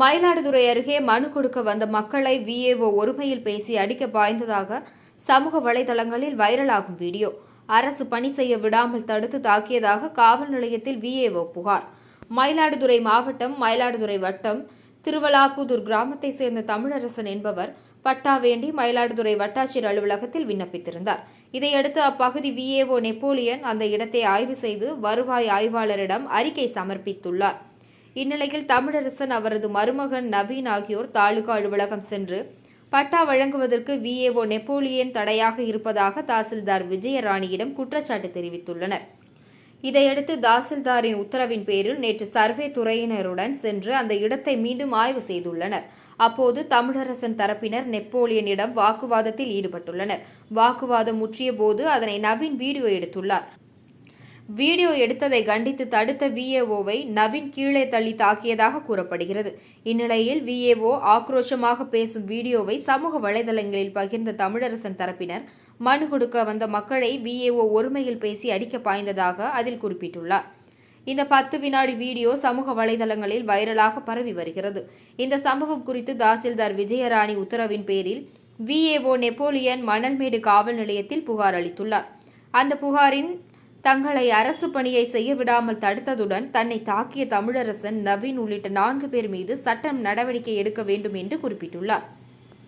மயிலாடுதுறை அருகே மனு கொடுக்க வந்த மக்களை விஏஓ ஒருமையில் பேசி அடிக்க பாய்ந்ததாக சமூக வலைதளங்களில் வைரலாகும் வீடியோ. அரசு பணி செய்ய விடாமல் தடுத்து தாக்கியதாக காவல் நிலையத்தில் விஏஓ புகார். மயிலாடுதுறை மாவட்டம் மயிலாடுதுறை வட்டம் திருவலாப்புதூர் கிராமத்தைச் சேர்ந்த தமிழரசன் என்பவர் பட்டா வேண்டி மயிலாடுதுறை வட்டாட்சியர் அலுவலகத்தில் விண்ணப்பித்திருந்தார். இதையடுத்து அப்பகுதி விஏஓ நெப்போலியன் அந்த இடத்தை ஆய்வு செய்து வருவாய் ஆய்வாளரிடம் அறிக்கை சமர்ப்பித்துள்ளார். இந்நிலையில் தமிழரசன் அவரது மருமகன் நவீன் ஆகியோர் தாலுகா அலுவலகம் சென்று பட்டா வழங்குவதற்கு விஏஓ நெப்போலியன் தடையாக இருப்பதாக தாசில்தார் விஜயராணியிடம் குற்றச்சாட்டு தெரிவித்துள்ளனர். இதையடுத்து தாசில்தாரின் உத்தரவின் பேரில் நேற்று சர்வே துறையினருடன் சென்று அந்த இடத்தை மீண்டும் ஆய்வு செய்துள்ளனர். அப்போது தமிழரசன் தரப்பினர் நெப்போலியனிடம் வாக்குவாதத்தில் ஈடுபட்டுள்ளனர். வாக்குவாதம் முற்றிய போது அதனை நவீன் வீடியோ எடுத்துள்ளார். வீடியோ எடுத்ததை கண்டித்து தடுத்த விஏஓவை நவீன் கீழே தள்ளி தாக்கியதாக கூறப்படுகிறது. இந்நிலையில் விஏஓ ஆக்ரோஷமாக பேசும் வீடியோவை சமூக வலைதளங்களில் பகிர்ந்த தமிழரசன் தரப்பினர் மனு கொடுக்க வந்த மக்களை விஏஓ ஒருமையில் பேசி அடிக்க பாய்ந்ததாக அதில் குறிப்பிட்டுள்ளார். இந்த பத்து வினாடி வீடியோ சமூக வலைதளங்களில் வைரலாக பரவி வருகிறது. இந்த சம்பவம் குறித்து தாசில்தார் விஜயராணி உத்தரவின் பேரில் விஏஓ நெப்போலியன் மணல்மேடு காவல் நிலையத்தில் புகார் அளித்துள்ளார். அந்த புகாரின் தங்களை அரசு பணியை செய்ய விடாமல் தடுத்ததுடன் தன்னை தாக்கிய தமிழரசன் நவீன் உள்ளிட்ட நான்கு பேர் மீது சட்டம் நடவடிக்கை எடுக்க வேண்டும் என்று குறிப்பிட்டுள்ளார்.